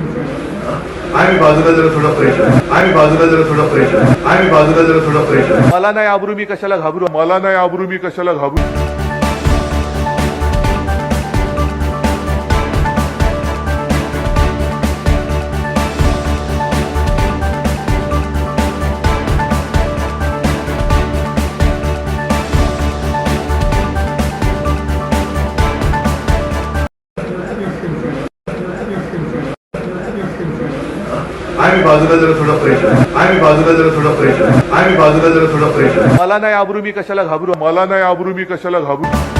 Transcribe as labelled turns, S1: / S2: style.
S1: आम्ही बाजूला जरा थोडा फ्रेश आम्ही बाजूला जरा थोडा फ्रेश आम्ही बाजूला जरा थोडा फ्रेश
S2: मला नाही आबरू मी कशाला घाबरू? मला नाही आबरू मी कशाला घाबरू?
S1: आम्ही बाजूला जरा थोडा प्रयत्न आम्ही बाजूला जरा थोडा फ्रेश आम्ही बाजूला जरा थोडा फ्रेश
S2: मला नाही आबरू मी कशाला घाबरू? मला नाही आबरू मी कशाला घाबरू?